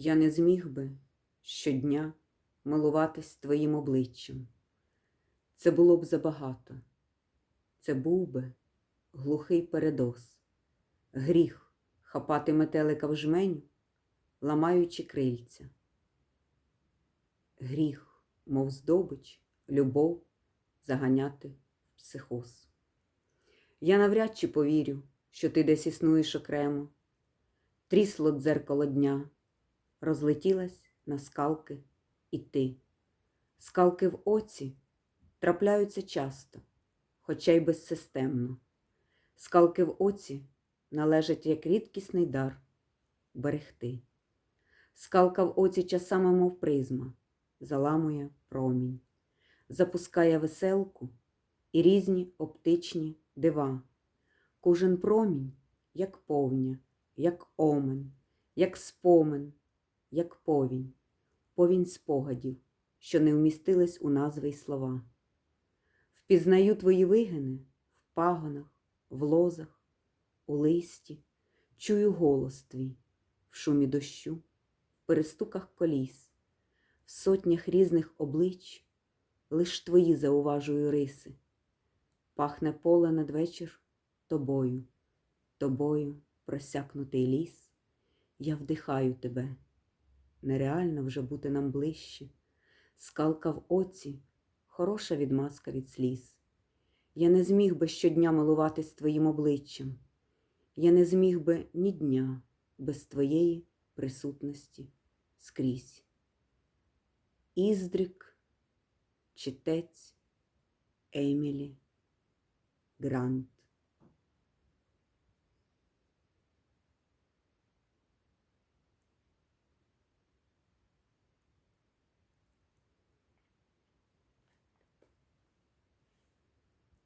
Я не зміг би щодня милуватись твоїм обличчям. Це було б забагато. Це був би глухий передоз, гріх хапати метелика в жменю, ламаючи крильця. Гріх, мов здобич, любов заганяти в психоз. Я навряд чи повірю, що ти десь існуєш окремо. Трісло дзеркало дня, розлетілась на скалки і ти. Скалки в оці трапляються часто, хоча й безсистемно. Скалки в оці належать як рідкісний дар берегти. Скалка в оці часами, мов призма, заламує промінь, запускає веселку і різні оптичні дива. Кожен промінь, як повня, як омен, як спомин, як повінь, повінь спогадів, що не вмістились у назви й слова. Впізнаю твої вигини в пагонах, в лозах, у листі, чую голос твій в шумі дощу, в перестуках коліс, в сотнях різних облич, лиш твої зауважую риси. Пахне поле надвечір тобою, тобою просякнутий ліс, я вдихаю тебе. Нереально вже бути нам ближче. Скалка в оці, хороша відмазка від сліз. Я не зміг би щодня милуватись твоїм обличчям. Я не зміг би ні дня без твоєї присутності скрізь. Іздрик, читець Емілі Грант.